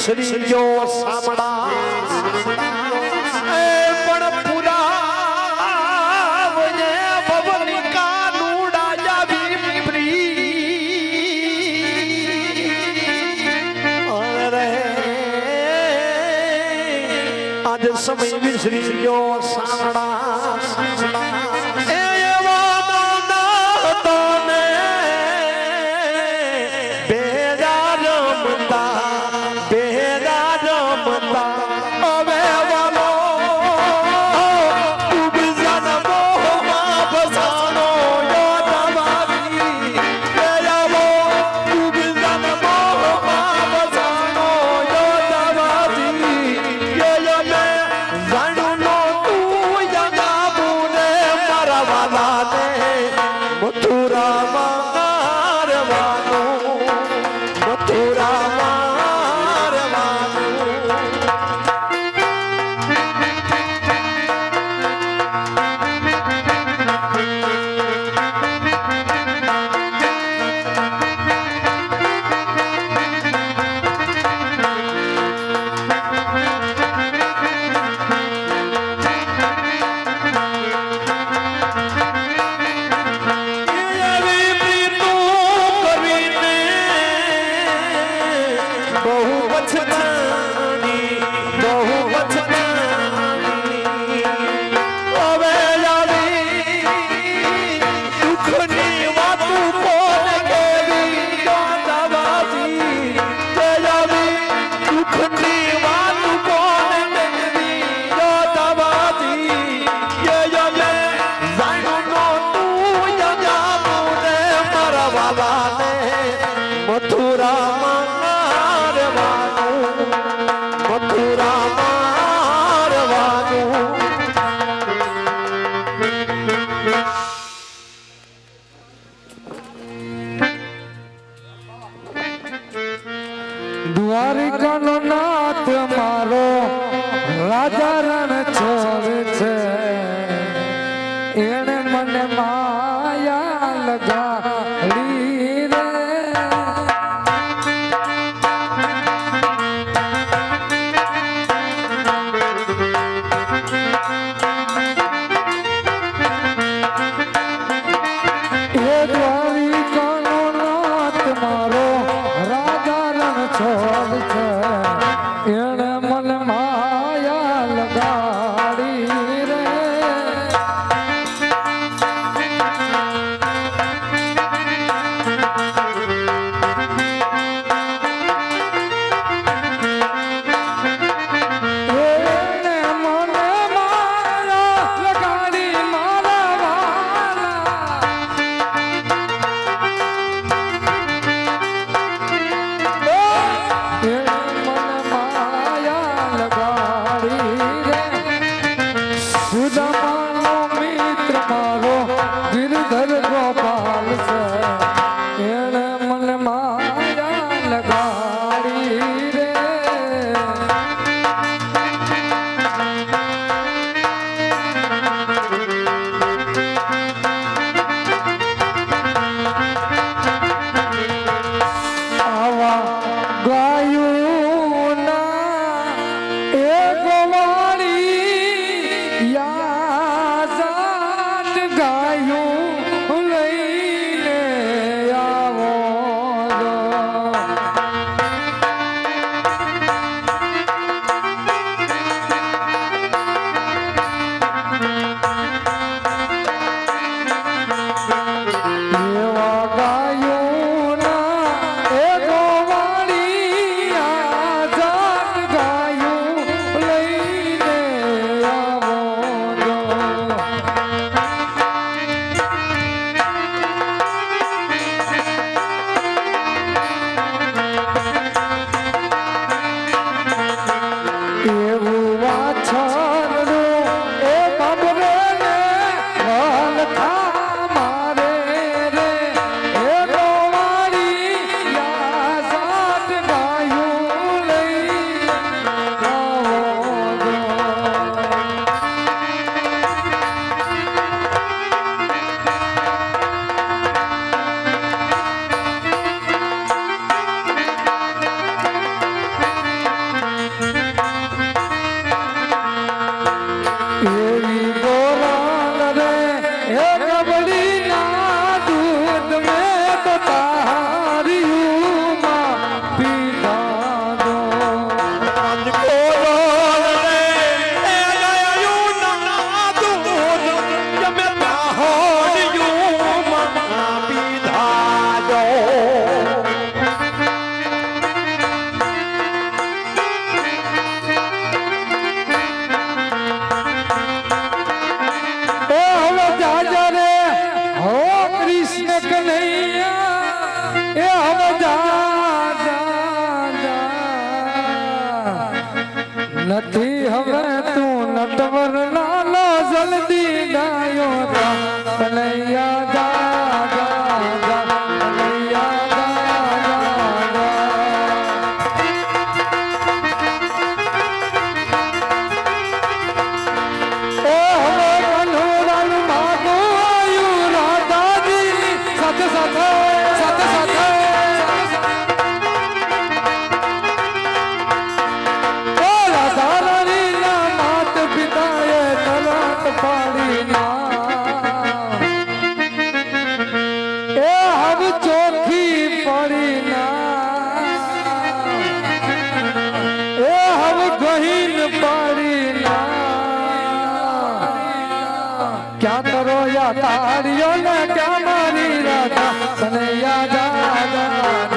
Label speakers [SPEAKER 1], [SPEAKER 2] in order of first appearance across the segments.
[SPEAKER 1] શ્રી જો સામડા પણ પુરા ભવની કાનુડા જાવી પ્રી આજ સમય વિસરી
[SPEAKER 2] જો સામડા
[SPEAKER 3] કૃષ્ણ કનૈયા એ હવે જા નથી ક્યાં કરો યા તારીઓ ને ક્યાં મારી રાધા તને યાદ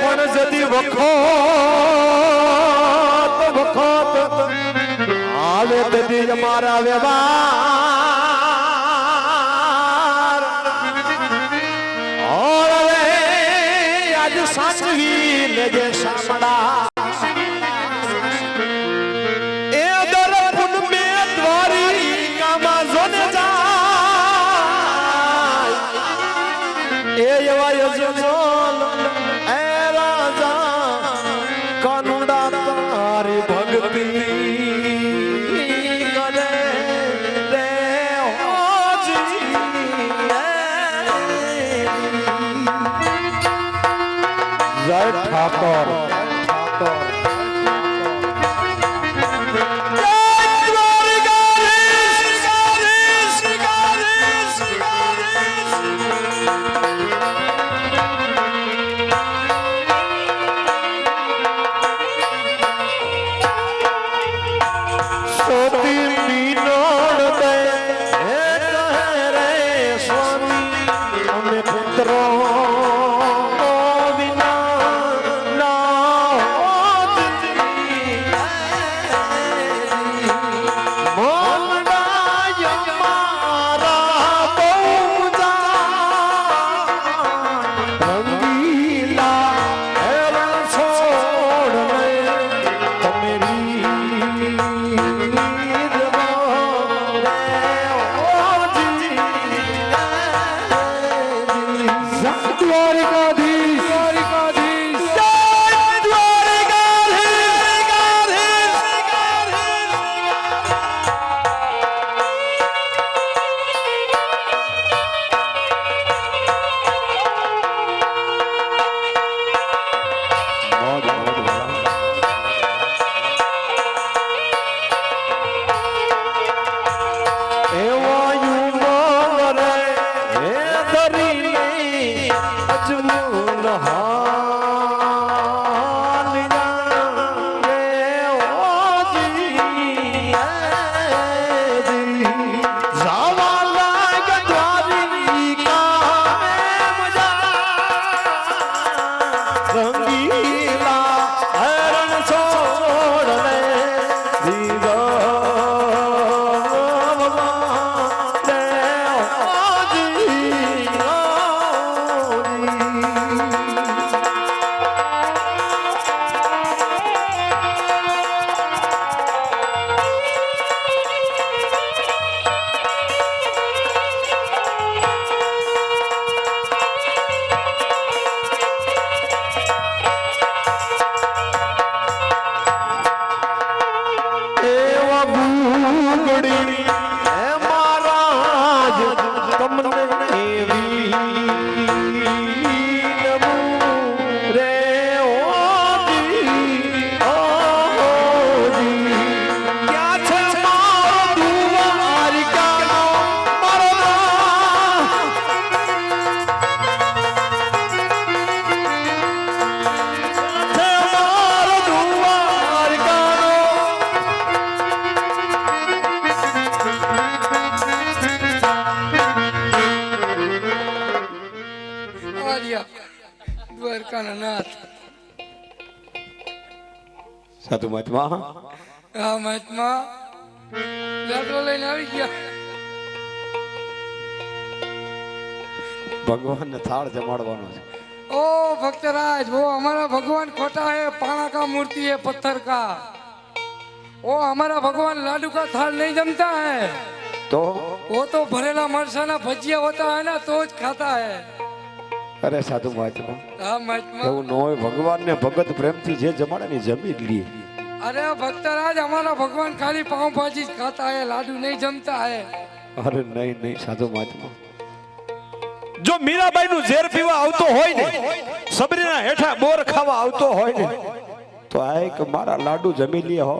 [SPEAKER 1] પણ જતી વખત વખત. આવે તદી અમારા વ્યવહાર. ઓર હવે આજ સાચવી લેજે સામડા Ei, eu, eu, eu, eu, eu, eu, your mind.
[SPEAKER 3] દ્વારકાના નાથ
[SPEAKER 2] સાધુ મહાત્મા
[SPEAKER 3] આ મહાત્મા લાડવો લઈને આવી ગયા
[SPEAKER 2] ભગવાનને થાળ જમાડવાનો છે
[SPEAKER 3] ओ भक्तराज वो हमारा भगवान खोटा है पाना का मूर्ति है पत्थर का वो हमारा भगवान लाडू का थाल नहीं जमता है
[SPEAKER 2] તો
[SPEAKER 3] वो तो भरेला मरसाना भजिया होता है ना तो ज खाता है
[SPEAKER 2] અરે સાધુ મહાત્મા એવું ન હોય ભગવાન ને ભગત પ્રેમથી જે જમાડે ને જમી
[SPEAKER 3] લઈએ અરે ભક્તરાજ અમારા ભગવાન ખાલી પાઉંભાજી જ ખાતા હે લાડુ નહીં જમતા હે.
[SPEAKER 2] અરે નહીં નહીં સાધુ મહાત્મા. જો મીરાબાઈ નું ઝેર પીવા આવતો હોય ને સબરીના હેઠા બોર ખાવા આવતો હોય ને તો આ એક મારા લાડુ જમી લે હો.